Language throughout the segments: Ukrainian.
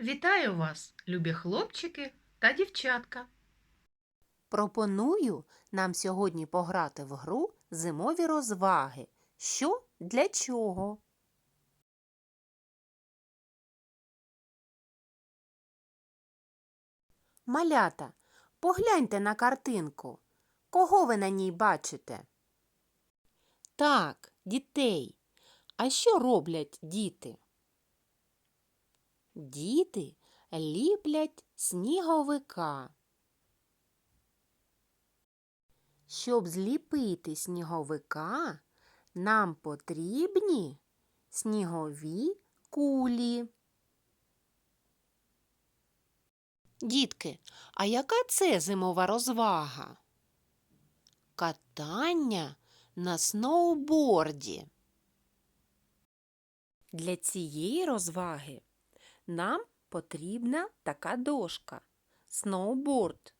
Вітаю вас, любі хлопчики та дівчатка. Пропоную нам сьогодні пограти в гру зимові розваги. Що для чого? Малята, погляньте на картинку. Кого ви на ній бачите? Так, дітей. А що роблять діти? Діти ліплять сніговика. Щоб зліпити сніговика, нам потрібні снігові кулі. Дітки, а яка це зимова розвага? Катання на сноуборді. Для цієї розваги нам потрібна така дошка сноуборд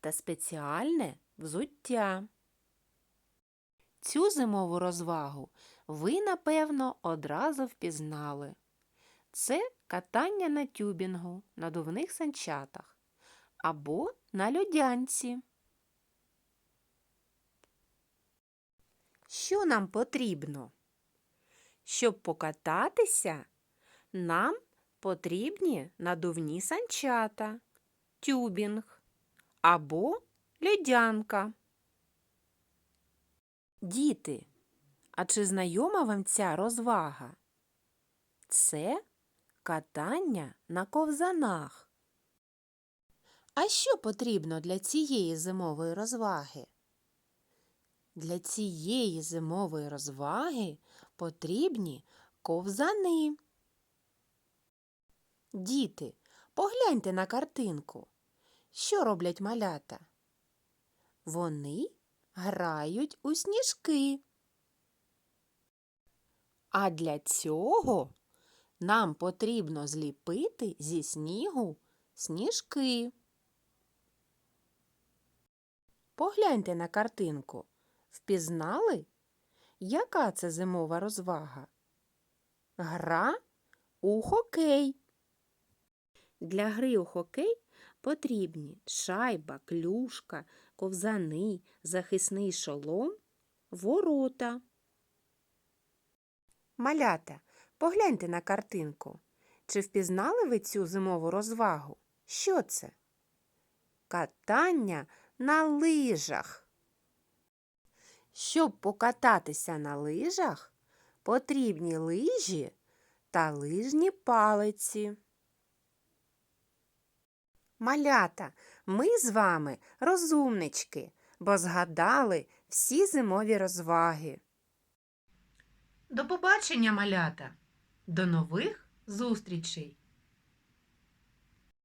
та спеціальне взуття. Цю зимову розвагу ви, напевно, одразу впізнали. Це катання на тюбінгу, надувних санчатах або на льодянці. Що нам потрібно? Щоб покататися, нам потрібні надувні санчата, тюбінг або льодянка. Діти, а чи знайома вам ця розвага? Це катання на ковзанах. А що потрібно для цієї зимової розваги? Для цієї зимової розваги потрібні ковзани. Діти, погляньте на картинку. Що роблять малята? Вони грають у сніжки. А для цього нам потрібно зліпити зі снігу сніжки. Погляньте на картинку. Впізнали, яка це зимова розвага? Гра у хокей. Для гри у хокей потрібні шайба, клюшка, ковзани, захисний шолом, ворота. Малята, погляньте на картинку. Чи впізнали ви цю зимову розвагу? Що це? Катання на лижах. Щоб покататися на лижах, потрібні лижі та лижні палиці. Малята, ми з вами розумнички, бо згадали всі зимові розваги. До побачення, малята! До нових зустрічей!